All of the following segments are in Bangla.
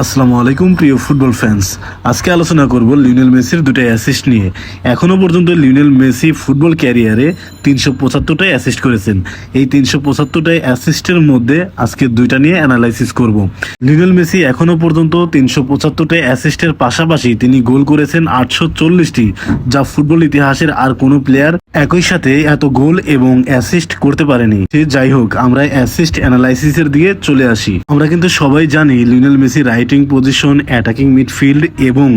আসসালামু আলাইকুম, প্রিয় ফুটবল ফ্যান্স আজকে আলোচনা করব লিওনেল মেসির দুটো অ্যাসিস্ট নিয়ে। এখনও পর্যন্ত লিওনেল মেসি ফুটবল ক্যারিয়ারে তিনশো পঁচাত্তরটাই অ্যাসিস্ট করেছেন। এই তিনশো পঁচাত্তরটাই অ্যাসিস্টের মধ্যে আজকে দুইটা নিয়ে অ্যানালাইসিস করব। লিওনেল মেসি এখনও পর্যন্ত তিনশো পঁচাত্তরটাই অ্যাসিস্টের পাশাপাশি তিনি গোল করেছেন আটশো চল্লিশটি, যা ফুটবল ইতিহাসের আর কোনো প্লেয়ার একই সাথে এত গোল এবং অ্যাসিস্ট করতে পারেনি। সে যাই হোক, আমরা অ্যাসিস্ট অ্যানালাইসিসের দিকে চলে আসি। আমরা কিন্তু সবাই জানি Lionel Messi right wing position attacking midfield এবং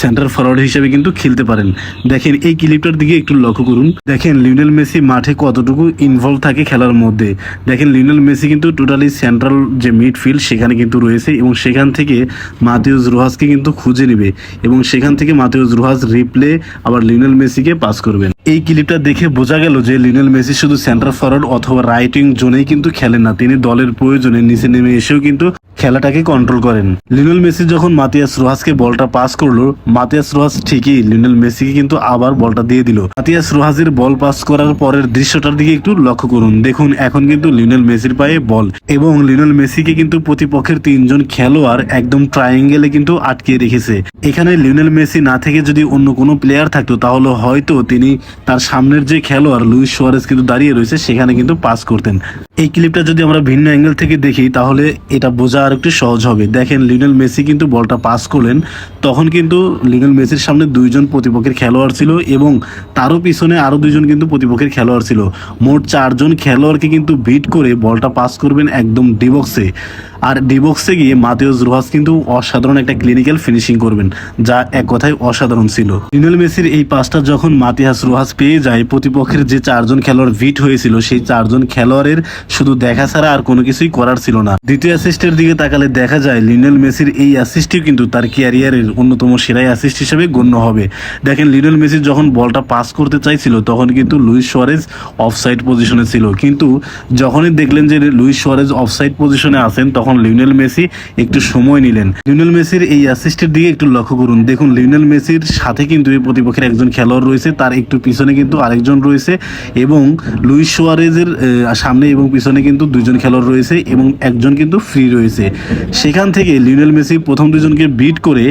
সেন্টার ফরওয়ার্ড হিসেবে কিন্তু খেলতে পারেন। দেখেন, এই ক্লিপটার দিকে একটু লক্ষ্য করুন। দেখেন লিওনেল মেসি মাঠে কতটুকু ইনভলভ থাকে খেলার মধ্যে। দেখেন লিওনেল মেসি কিন্তু টোটালি সেন্ট্রাল যে মিডফিল্ড সেখানে কিন্তু রয়েছে এবং সেখান থেকে মাতিউস রোহাসকে কিন্তু খুঁজে নেবে এবং সেখান থেকে মাতিউস রোহাস রিপ্লে আবার লিওনেল মেসিকে পাস করবেন। এই ক্লিপটা দেখে বোঝা গেল যে লিওনেল মেসি শুধু সেন্টার ফরওয়ার্ড অথবা রাইটিং জোনেই কিন্তু খেলেন না। তিনি দলের প্রয়োজনে নিচে নেমে এসেও কিন্তু খেলাটাকে কন্ট্রোল করেন। লিওনেল মেসি যখন মাতিয়াস রোহাসকে বলটা পাস করল, মাতিয়াস রোহাস ঠিকই লিওনেল মেসিকে কিন্তু আবার বলটা দিয়ে দিল। মাতিয়াস রোহাসের বল পাস করার পরের দৃশ্যটার দিকে একটু লক্ষ্য করুন। দেখুন, এখন কিন্তু লিওনেল মেসির পায়ে বল এবং লিওনেল মেসিকে কিন্তু প্রতিপক্ষের তিনজন খেলোয়াড় একদম ট্রায়াঙ্গেলে কিন্তু আটকে রেখেছে। এখানে লিওনেল মেসি না থেকে যদি অন্য কোনো প্লেয়ার থাকতো, তাহলে হয়তো তিনি তার সামনের যে খেলোয়াড় লুইস সোয়ারেস কিন্তু দাঁড়িয়ে রয়েছে, সেখানে কিন্তু পাস করতেন। এই ক্লিপটা যদি আমরা ভিন্ন অ্যাঙ্গেল থেকে দেখি, তাহলে এটা বোঝা আর একটু সহজ হবে। দেখেন, লিওনেল মেসি কিন্তু বলটা পাস করলেন। তখন কিন্তু লিওনেল মেসির সামনে দুইজন প্রতিপক্ষের খেলোয়াড় ছিল এবং তারও পিছনে আরও দুইজন কিন্তু প্রতিপক্ষের খেলোয়াড় ছিল। মোট চারজন খেলোয়াড়কে কিন্তু বিট করে বলটা পাস করবেন একদম ডিবক্সে আর ডিবক্সে গিয়ে মাতেউস রোহাস কিন্তু অসাধারণ একটা ক্লিনিক্যাল ফিনিশিং করবেন, যা এক কথায় অসাধারণ ছিল। লিওনেল মেসির এই পাসটা যখন মাতিহাস রোহাস পেয়ে যায়, প্রতিপক্ষের যে চারজন খেলোয়াড় ভিট হয়েছিল, সেই চারজন খেলোয়াড়ের শুধু দেখা ছাড়া আর কোনো কিছুই করার ছিল না। দ্বিতীয় অ্যাসিস্টের দিকে তাকালে দেখা যায় লিওনেল মেসির এই অ্যাসিস্টটিও কিন্তু তার ক্যারিয়ারের অন্যতম সেরাই অ্যাসিস্ট হিসেবে গণ্য হবে। দেখেন, লিওনেল মেসি যখন বলটা পাস করতে চাইছিল, তখন কিন্তু লুইস সোয়ারেজ অফসাইড পজিশনে ছিল। কিন্তু যখনই দেখলেন যে লুইস সোয়ারেজ অফসাইড পজিশনে আছেন, তখন লিওনেল মেসি একটু সময় নিলেন। লিওনেল মেসির এই অ্যাসিস্টের দিকে একটু লক্ষ্য করুন। দেখুন, লিওনেল মেসির সাথে কিন্তু এই প্রতিপক্ষের একজন খেলোয়াড় রয়েছে, তার একটু পিছনে কিন্তু আরেকজন রয়েছে এবং লুইস সোয়ারেজের সামনে এবং পিছনে কিন্তু দুইজন খেলোয়াড় রয়েছে এবং একজন কিন্তু ফ্রি রয়েছে। সেখান থেকে লিওনেল মেসি প্রথম দুজনকে বিট করে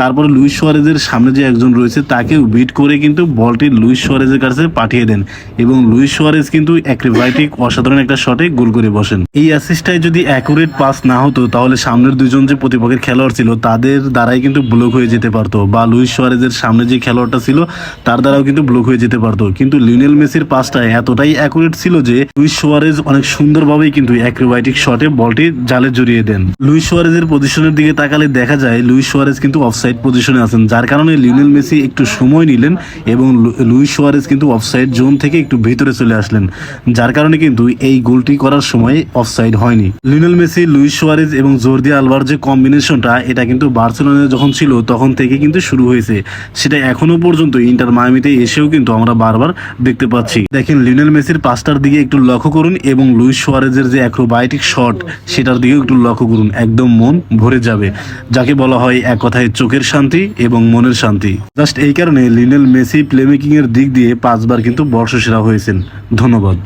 তারপরে লুইস সোয়ারেজের সামনে যে একজন রয়েছে তাকেও বিট করে কিন্তু বলটি লুইস সোয়ারেজের কাছে পাঠিয়ে দেন এবং লুইস সোয়ারেজ কিন্তু অ্যাক্রিবাইটিক অসাধারণ একটা শটে গোল করে বসেন। এই অ্যাসিস্টটাই যদি অ্যাকুরেট পাস না হতো, তাহলে সামনের দুজন যে প্রতিপক্ষের খেলোয়াড় ছিল, তাদের দ্বারাই কিন্তু ব্লক হয়ে যেতে পারতো বা লুইস সোয়ারেজের সামনে যে খেলোয়াড়টা ছিল, তার দ্বারাও কিন্তু ব্লক হয়ে যেতে পারতো। কিন্তু লিওনেল মেসির পাসটা এতটাই অ্যাকুরেট ছিল যে লুইস সোয়ারেজ অনেক সুন্দরভাবেই কিন্তু অ্যাক্রিবাইটিক শটে বলটি জালে জড়িয়ে দেন। লুইস সোয়ারেজের পজিশনের দিকে তাকালে দেখা যায় লুইস সোয়ারেজ কিন্তু অফসাইড পজিশনে আছেন, যার কারণে লিওনেল মেসি একটু সময় নিলেন এবং লুইস সোয়ারেজ কিন্তু অফসাইড জোন থেকে একটু ভিতরে চলে আসলেন, যার কারণে কিন্তু এই গোলটি করার সময় অফসাইড হয়নি। লিওনেল মেসি লুইস সোয়ারেজ এবং জোরদি আলভার যে কম্বিনেশনটা এটা কিন্তু বার্সেলোনায় যখন ছিল, তখন থেকে কিন্তু শুরু হয়েছে। সেটা এখনও পর্যন্ত ইন্টার মায়ামিতে এসেও কিন্তু আমরা বারবার দেখতে পাচ্ছি। দেখেন, লিওনেল মেসির পাঁচটার দিকে একটু লক্ষ্য করুন এবং লুইস সোয়ারেজের যে অ্যাক্রোবাইটিক শট সেটার দিকেও একটু লক্ষ্য করুন, একদম মন ভরে যাবে। যাকে বলা হয় এক কথায় চোখের শান্তি এবং মনের শান্তি। জাস্ট এই কারণে লিনেল মেসি প্লেমেকিং এর দিক দিয়ে পাঁচবার কিন্তু বর্ষসেরা হয়েছেন। ধন্যবাদ।